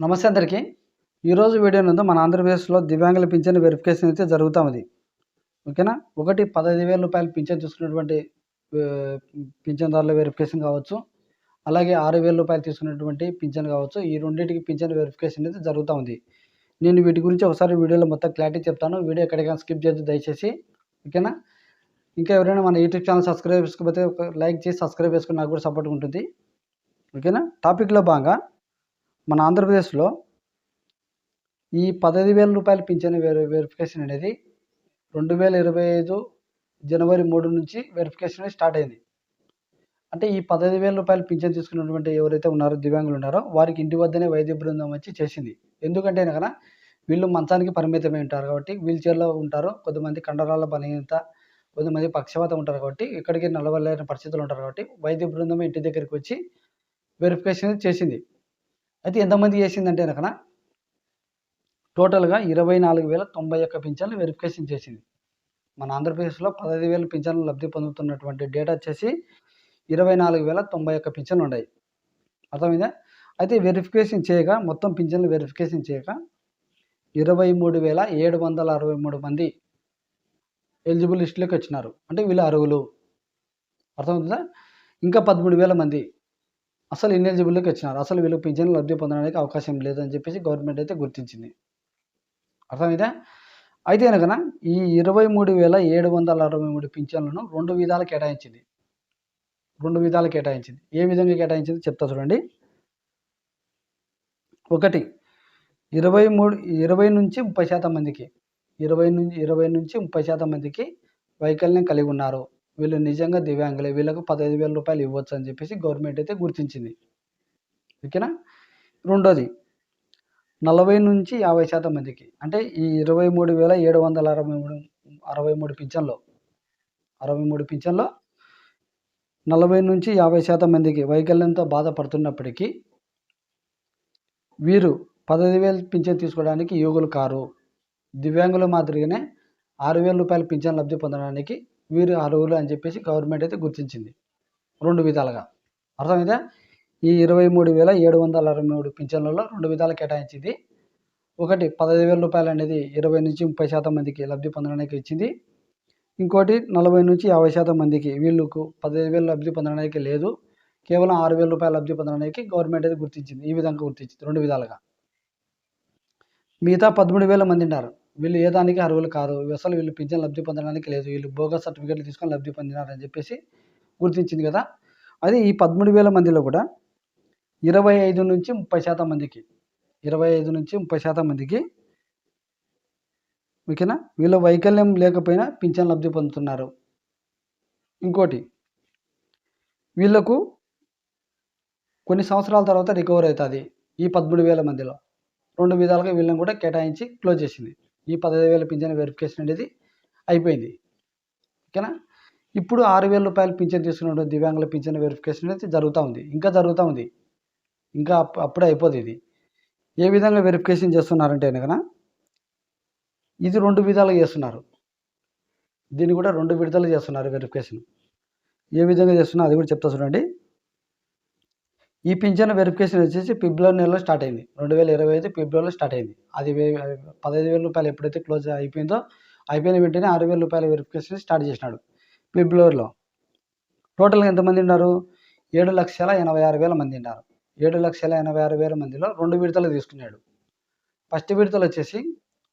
నమస్తే అందరికీ. ఈరోజు వీడియో నుండి మన ఆంధ్రప్రదేశ్లో దివ్యాంగుల పింఛన్ వెరిఫికేషన్ అయితే జరుగుతుంది ఓకేనా? ఒకటి పదహైదు వేల రూపాయలు పింఛన్ చూసుకున్నటువంటి పింఛన్దారుల వెరిఫికేషన్ కావచ్చు. అలాగే ఆరు వేల రూపాయలు తీసుకున్నటువంటి పింఛన్ కావచ్చు. ఈ రెండింటికి పింఛన్ వెరిఫికేషన్ అయితే జరుగుతూ ఉంది నేను వీటి గురించి ఒకసారి వీడియోలో మొత్తం క్లారిటీ చెప్తాను. వీడియో ఎక్కడికైనా స్కిప్ చేయొద్దు దయచేసి. ఓకేనా? ఇంకా ఎవరైనా మన యూట్యూబ్ ఛానల్ సబ్స్క్రైబ్ చేసుకోకపోతే ఒక లైక్ చేసి సబ్స్క్రైబ్ చేసుకుని నాకు కూడా సపోర్ట్ ఉంటుంది. ఓకేనా? టాపిక్లో భాగంగా మన ఆంధ్రప్రదేశ్లో ఈ పదహైదు వేల రూపాయల పింఛన్ వెరి వెరిఫికేషన్ అనేది రెండు వేల ఇరవై ఐదు జనవరి మూడు నుంచి వెరిఫికేషన్ అనేది స్టార్ట్ అయింది. అంటే ఈ పదహైదు వేల రూపాయల పింఛన్ తీసుకున్నటువంటి ఎవరైతే ఉన్నారో దివ్యాంగులు ఉన్నారో వారికి ఇంటి వద్దనే వైద్య బృందం వచ్చి చేసింది. ఎందుకంటే కనుక వీళ్ళు మంచానికి పరిమితమై ఉంటారు కాబట్టి వీల్ చైర్లో ఉంటారు కొంతమంది కండరాల బలహీనత కొంతమంది పక్షవాతం ఉంటారు కాబట్టి ఇక్కడికి నలవలేని పరిస్థితులు ఉంటారు కాబట్టి వైద్య బృందం ఇంటి దగ్గరికి వచ్చి వెరిఫికేషన్ చేసింది. అయితే ఎంతమంది చేసిందంటే కనుక టోటల్గా ఇరవై నాలుగు వేల తొంభై ఒక్క పింఛన్లు వెరిఫికేషన్ చేసింది. మన ఆంధ్రప్రదేశ్లో పదహైదు వేల పింఛన్లు లబ్ధి పొందుతున్నటువంటి డేటా వచ్చేసి ఇరవై నాలుగు వేల తొంభై ఒక్క పింఛన్లు ఉన్నాయి. అర్థమైందా? అయితే వెరిఫికేషన్ చేయగా మొత్తం పింఛన్లు వెరిఫికేషన్ చేయగా ఇరవై మూడు వేల ఏడు వందల అరవై మూడు మంది ఎలిజిబుల్ లిస్టులోకి వచ్చినారు. అంటే వీళ్ళు అర్హులు. అర్థమవుతుందా? ఇంకా పదమూడు వేల మంది. అసలు ఇన్ఎలిజిబుల్లోకి వచ్చినారు. అసలు వీళ్ళు పింఛన్లు లబ్ధి పొందడానికి అవకాశం లేదని చెప్పేసి గవర్నమెంట్ అయితే గుర్తించింది. అర్థమైతే అయితే కనుక ఈ ఇరవై మూడు వేల ఏడు వందల అరవై మూడు పింఛన్లను రెండు విధాలు కేటాయించింది. రెండు విధాలు కేటాయించింది. ఏ విధంగా కేటాయించింది చెప్తా చూడండి. ఒకటి ఇరవై మూడు ఇరవై నుంచి ముప్పై శాతం మందికి ఇరవై నుంచి ఇరవై నుంచి ముప్పై శాతం మందికి వైకల్యం కలిగి ఉన్నారు. వీళ్ళు నిజంగా దివ్యాంగులే. వీళ్ళకు పదహైదు వేల రూపాయలు ఇవ్వచ్చు అని చెప్పేసి గవర్నమెంట్ అయితే గుర్తించింది. ఓకేనా? రెండోది నలభై నుంచి యాభై శాతం మందికి అంటే ఈ ఇరవై మూడు వేల ఏడు వందల అరవై మూడు అరవై మూడు పింఛన్లో అరవై మూడు పింఛన్లో నలభై నుంచి యాభై శాతం మందికి వైకల్యంతో బాధపడుతున్నప్పటికీ వీరు పదహైదు వేలు పింఛన్ తీసుకోవడానికి యోగులు కారు. దివ్యాంగుల మాదిరిగానే ఆరు వేల రూపాయల పింఛన్ లబ్ధి పొందడానికి వీరు అర్హులు అని చెప్పేసి గవర్నమెంట్ అయితే గుర్తించింది. రెండు విధాలుగా. అర్థమైతే ఈ ఇరవై మూడు వేల ఏడు వందల అరవై మూడు పింఛన్లలో రెండు విధాలు కేటాయించింది. ఒకటి పదహైదు వేల రూపాయలు అనేది ఇరవై నుంచి ముప్పై శాతం మందికి లబ్ధి పొందడానికి ఇచ్చింది. ఇంకోటి నలభై నుంచి యాభై శాతం మందికి వీళ్ళకు పదహైదు వేలు లబ్ధి పొందడానికి లేదు. కేవలం ఆరు వేల రూపాయల లబ్ధి పొందడానికి గవర్నమెంట్ అయితే గుర్తించింది. ఈ విధంగా గుర్తించింది. రెండు విధాలుగా. మిగతా పదమూడు వేల మంది ఉన్నారు. వీళ్ళు ఏ దానికి అర్హులు కాదు అసలు వీళ్ళు పింఛన్ లబ్ధి పొందడానికి లేదు. వీళ్ళు బోగస్ సర్టిఫికేట్లు తీసుకొని లబ్ధి పొందినారని చెప్పేసి గుర్తించింది కదా? అది ఈ పదమూడు వేల మందిలో కూడా ఇరవై ఐదు నుంచి ముప్పై శాతం మందికి ఇరవై ఐదు నుంచి ముప్పై శాతం మందికి ఓకేనా? వీళ్ళ వైకల్యం లేకపోయినా పింఛన్ లబ్ధి పొందుతున్నారు. ఇంకోటి వీళ్ళకు కొన్ని సంవత్సరాల తర్వాత రికవర్ అవుతుంది ఈ పదమూడు వేల మందిలో. రెండు విధాలుగా వీళ్ళని కూడా కేటాయించి క్లోజ్ చేసింది. ఈ పదహైదు వేల పింఛన్ వెరిఫికేషన్ అనేది అయిపోయింది. ఓకేనా? ఇప్పుడు ఆరు వేల రూపాయలు పింఛన్ తీసుకున్న దివ్యాంగుల పింఛన్ వెరిఫికేషన్ అనేది జరుగుతూ ఉంది. ఇంకా జరుగుతూ ఉంది. ఇంకా అప్- అప్పుడే అయిపోతుంది ఇది. ఏ విధంగా వెరిఫికేషన్ చేస్తున్నారంటే కనుక ఇది రెండు విధాలుగా చేస్తున్నారు. దీన్ని కూడా రెండు విడతలు చేస్తున్నారు వెరిఫికేషన్ ఏ విధంగా చేస్తున్నారు అది కూడా చెప్తా చూడండి. ఈ పింఛన్ వెరిఫికేషన్ వచ్చేసి ఫిబ్రవరి నెలలో స్టార్ట్ అయింది. రెండు వేల ఇరవై ఐదు ఫిబ్రవరిలో స్టార్ట్ అయింది. అది పదహైదు వేల రూపాయలు ఎప్పుడైతే క్లోజ్ అయిపోయిందో అయిపోయిన వెంటనే ఆరు వేల రూపాయల వెరిఫికేషన్ స్టార్ట్ చేసినాడు ఫిబ్రవరిలో. టోటల్గా ఎంతమంది ఉన్నారు? ఏడు లక్షల ఎనభై ఆరు వేల మంది ఉన్నారు. ఏడు లక్షల ఎనభై ఆరు వేల మందిలో రెండు విడతలు తీసుకున్నాడు. ఫస్ట్ విడతలు వచ్చేసి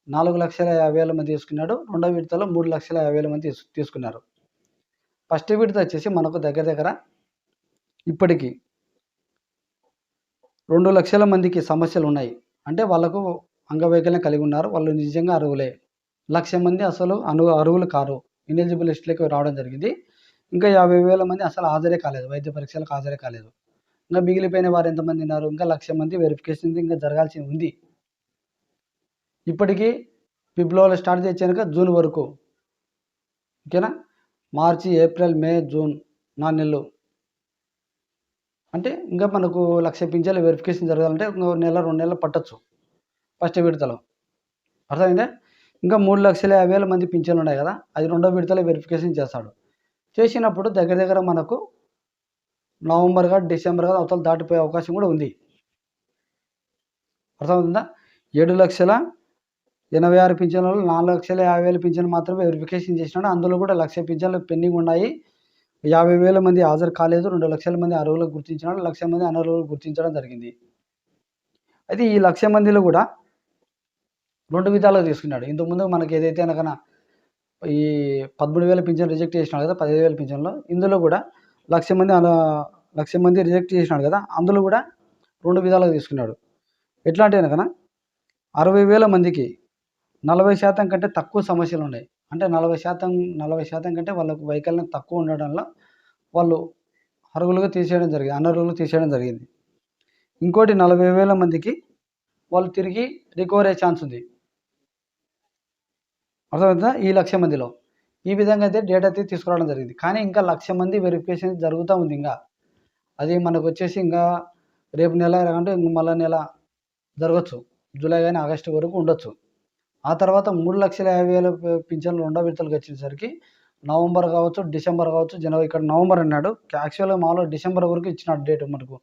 నాలుగు లక్షల యాభై వేల మంది తీసుకున్నాడు. రెండో విడతలో మూడు లక్షల యాభై వేల మంది తీసుకున్నారు. ఫస్ట్ విడత వచ్చేసి మనకు దగ్గర దగ్గర ఇప్పటికి రెండు లక్షల మందికి సమస్యలు ఉన్నాయి అంటే వాళ్ళకు అంగవైకల్యం కలిగి ఉన్నారు. వాళ్ళు నిజంగా అర్హులే. లక్ష మంది అసలు అను అర్హులు కారు. ఇనెలిజిబుల్ లిస్టులోకి రావడం జరిగింది. ఇంకా యాభై వేల మంది అసలు హాజరే కాలేదు. వైద్య పరీక్షలకు హాజరే కాలేదు. ఇంకా మిగిలిపోయిన వారు ఎంతమంది ఉన్నారు? ఇంకా లక్ష మంది వెరిఫికేషన్ ఇంకా జరగాల్సి ఉంది. ఇప్పటికీ ఫిబ్రవరిలో స్టార్ట్ చేసాక జూన్ వరకు. ఓకేనా? మార్చి ఏప్రిల్ మే జూన్ నాలుగు నెలలు. అంటే ఇంకా మనకు లక్ష పింఛన్ల వెరిఫికేషన్ జరగాలంటే ఇంకో నెల రెండు నెలలు పట్టచ్చు. ఫస్ట్ విడతలో. అర్థమైందా? ఇంకా మూడు లక్షల యాభై వేల మంది పింఛన్లు ఉన్నాయి కదా అది రెండో విడతలో వెరిఫికేషన్ చేస్తాడు. చేసినప్పుడు దగ్గర దగ్గర మనకు నవంబర్ డిసెంబర్గా డిసెంబర్ అవతల దాటిపోయే అవకాశం కూడా ఉంది. అర్థమవుతుందా? ఏడు లక్షల ఎనభై ఆరు పింఛన్లలో నాలుగు లక్షల యాభై వేల పింఛన్ మాత్రమే వెరిఫికేషన్ చేసినాడు. అందులో కూడా లక్ష పింఛన్లు పెండింగ్ ఉన్నాయి. యాభై వేల మంది హాజరు కాలేదు రెండు లక్షల మంది అర్హులకు గుర్తించినాడు లక్ష మంది అనర్హులకు గుర్తించడం జరిగింది. అయితే ఈ లక్ష మందిలో కూడా రెండు విధాలుగా తీసుకున్నాడు. ఇంతకుముందు మనకి ఏదైతే అనకన ఈ పదమూడు వేల పింఛన్ రిజెక్ట్ చేసినాడు కదా పదిహేను వేల పింఛన్లో ఇందులో కూడా లక్ష మంది అలా లక్ష మంది రిజెక్ట్ చేసినాడు కదా అందులో కూడా రెండు విధాలుగా తీసుకున్నాడు. ఎట్లా అంటే కనుక అరవై వేల మందికి నలభై శాతం కంటే తక్కువ సమస్యలు ఉన్నాయి. అంటే నలభై శాతం నలభై శాతం కంటే వాళ్ళకు వైకల్యం తక్కువ ఉండడంలో వాళ్ళు అర్హులుగా తీసేయడం జరిగింది అనర్హులు తీసేయడం జరిగింది. ఇంకోటి నలభై వేల మందికి వాళ్ళు తిరిగి రికవర్ అయ్యే ఛాన్స్ ఉంది. అర్థమవుతుందా ఈ లక్ష మందిలో. ఈ విధంగా అయితే డేటా అయితే తీసుకురావడం జరిగింది. కానీ ఇంకా లక్ష మంది వెరిఫికేషన్ జరుగుతూ ఉంది ఇంకా. అది మనకు వచ్చేసి ఇంకా రేపు నెల అంటే ఇంక మళ్ళా నెల జరగచ్చు. జూలై కానీ ఆగస్టు వరకు ఉండొచ్చు. ఆ తర్వాత మూడు లక్షల యాభై వేల పింఛన్లు రెండో విడతలకు వచ్చేసరికి నవంబర్ కావచ్చు డిసెంబర్ కావచ్చు జనవరి ఇక్కడ నవంబర్ అన్నాడు. యాక్చువల్గా మామూలుగా డిసెంబర్ వరకు ఇచ్చిన డేట్ మనకు.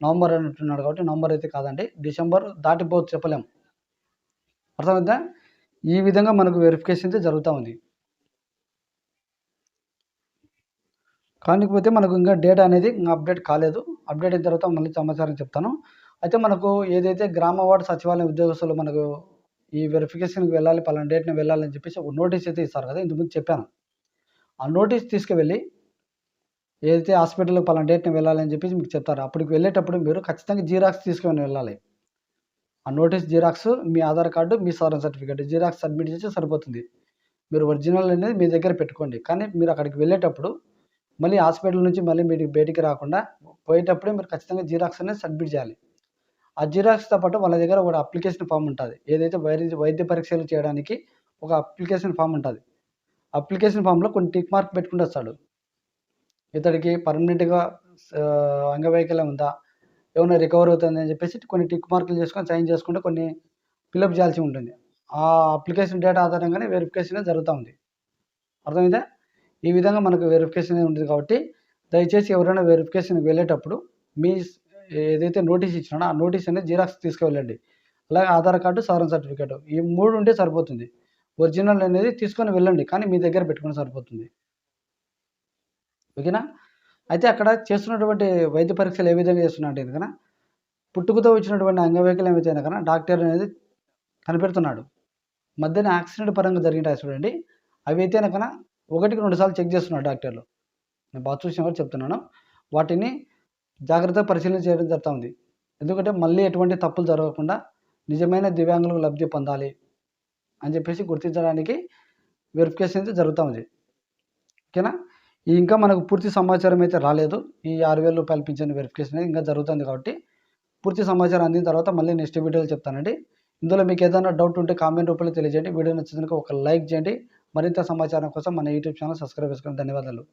నవంబర్ అన్నట్టున్నాడు కాబట్టి నవంబర్ అయితే కాదండి. డిసెంబర్ దాటిపోవచ్చు చెప్పలేం. అర్థమైందా? ఈ విధంగా మనకు వెరిఫికేషన్ అయితే జరుగుతూ ఉంది. కాకపోతే మనకు ఇంకా డేటా అనేది ఇంకా అప్డేట్ కాలేదు. అప్డేట్ అయిన తర్వాత మళ్ళీ సమాచారం చెప్తాను. అయితే మనకు ఏదైతే గ్రామ వార్డు సచివాలయం ఉద్యోగస్తులు మనకు ఈ వెరిఫికేషన్కి వెళ్ళాలి పలానా డేట్ని వెళ్ళాలని చెప్పేసి ఒక నోటీస్ అయితే ఇస్తారు కదా ఇంతకుముందు చెప్పాను. ఆ నోటీస్ తీసుకువెళ్ళి ఏదైతే హాస్పిటల్కి పలానా డేట్ని వెళ్ళాలని చెప్పేసి మీకు చెప్తారు. అప్పటికి వెళ్ళేటప్పుడు మీరు ఖచ్చితంగా జీరాక్స్ తీసుకొని వెళ్ళాలి. ఆ నోటీస్ జీరాక్స్ మీ ఆధార్ కార్డు మీ సవరణ సర్టిఫికేట్ జీరాక్స్ సబ్మిట్ చేస్తే సరిపోతుంది. మీరు ఒరిజినల్ అనేది మీ దగ్గర పెట్టుకోండి. కానీ మీరు అక్కడికి వెళ్ళేటప్పుడు మళ్ళీ హాస్పిటల్ నుంచి మళ్ళీ మీరు బయటికి రాకుండా పోయేటప్పుడే మీరు ఖచ్చితంగా జీరాక్స్ అనేది సబ్మిట్ చేయాలి. ఆ జిరాక్స్తో పాటు వాళ్ళ దగ్గర ఒక అప్లికేషన్ ఫామ్ ఉంటుంది. ఏదైతే వైద్య వైద్య పరీక్షలు చేయడానికి ఒక అప్లికేషన్ ఫామ్ ఉంటుంది. అప్లికేషన్ ఫామ్లో కొన్ని టిక్ మార్క్ పెట్టుకుంటూ వస్తాడు. ఇతడికి పర్మనెంట్గా అంగవైకల్యం ఉందా? ఏమైనా రికవర్ అవుతుంది అని చెప్పేసి కొన్ని టిక్ మార్కులు చేసుకొని సైన్ చేసుకుంటే కొన్ని ఫిలప్ చేయాల్సి ఉంటుంది. ఆ అప్లికేషన్ డేటా ఆధారంగానే వెరిఫికేషన్ జరుగుతూ ఉంది. అర్థమైందా? ఈ విధంగా మనకు వెరిఫికేషన్ ఉంటుంది కాబట్టి దయచేసి ఎవరైనా వెరిఫికేషన్కి వెళ్ళేటప్పుడు మీ ఏదైతే నోటీస్ ఇచ్చినానో ఆ నోటీస్ అనేది జిరాక్స్ తీసుకువెళ్ళండి. అలాగే ఆధార్ కార్డు సారం సర్టిఫికేట్ ఈ మూడు ఉంటే సరిపోతుంది. ఒరిజినల్ అనేది తీసుకొని వెళ్ళండి కానీ మీ దగ్గర పెట్టుకుని సరిపోతుంది. ఓకేనా? అయితే అక్కడ చేస్తున్నటువంటి వైద్య పరీక్షలు ఏ విధంగా చేస్తున్నా అంటే కనుక పుట్టుకతో వచ్చినటువంటి అంగవైకల్యం ఏమైతే కనుక డాక్టర్ అనేది కనిపెడుతున్నాడు. మధ్యన యాక్సిడెంట్ పరంగా జరిగిన చూడండి. అవి అయితే కనుక ఒకటికి రెండు సార్లు చెక్ చేస్తున్నాడు డాక్టర్లు. నేను బాగా చూసిన వారు చెప్తున్నాను. వాటిని జాగ్రత్తగా పరిశీలన చేయడం జరుగుతూ ఉంది ఎందుకంటే మళ్ళీ ఎటువంటి తప్పులు జరగకుండా నిజమైన దివ్యాంగులకు లబ్ధి పొందాలి అని చెప్పేసి గుర్తించడానికి వెరిఫికేషన్ అయితే జరుగుతూ ఉంది. ఓకేనా ఇంకా మనకు పూర్తి సమాచారం అయితే రాలేదు. ఈ ఆరు వేల రూపాయలు పింఛన్ వెరిఫికేషన్ ఇంకా జరుగుతుంది కాబట్టి పూర్తి సమాచారం అందిన తర్వాత మళ్ళీ నెక్స్ట్ వీడియోలో చెప్తానండి. ఇందులో మీకు ఏదైనా డౌట్ ఉంటే కామెంట్ రూపంలో తెలియజేయండి. వీడియో నచ్చినందుకు ఒక లైక్ చేయండి. మరింత సమాచారం కోసం మన యూట్యూబ్ ఛానల్ సబ్స్క్రైబ్ చేసుకోండి ధన్యవాదాలు.